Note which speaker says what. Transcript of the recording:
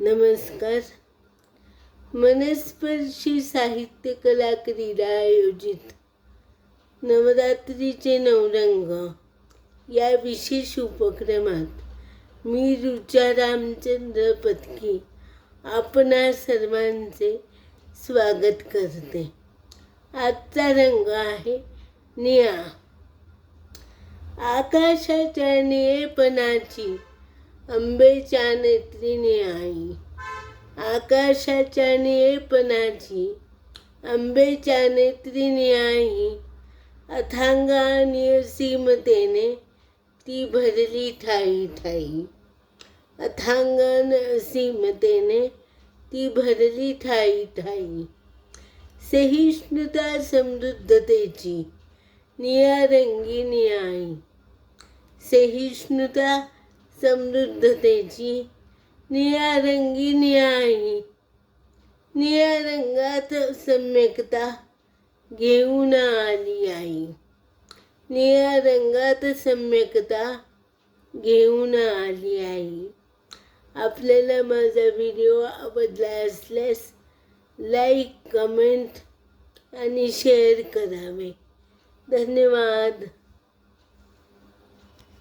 Speaker 1: नमस्कार. मनस्पर्शी साहित्य कला क्रीडा आयोजित नवरात्रीचे नवरंग या विशेष उपक्रमात मी रुचा रामचंद्र पत्की आपणा सर्वांचे स्वागत करते. आजचा रंग आहे निळा. आकाशाच्या निळेपणाची अंबेच्या नेत्रीने आई आकाशाच्या निळेपणाची. अंबेच्या नेत्रीने आई अथांग नियसीमतेने ती भरली ठाई ठाई. अथांग आणि ती भरली ठाई ठाई. सहिष्णुता समृद्धतेची निळ्या रंगीनी आई सहिष्णुता समृद्धतेची निळ्या रंगी आई निळ्या रंगात सम्यकता घेऊन आली आई. निळ्या रंगात सम्यकता घेऊन आली आई. आपल्याला माझा व्हिडिओ आवडला असल्यास लाईक कमेंट आणि शेअर करावे. धन्यवाद.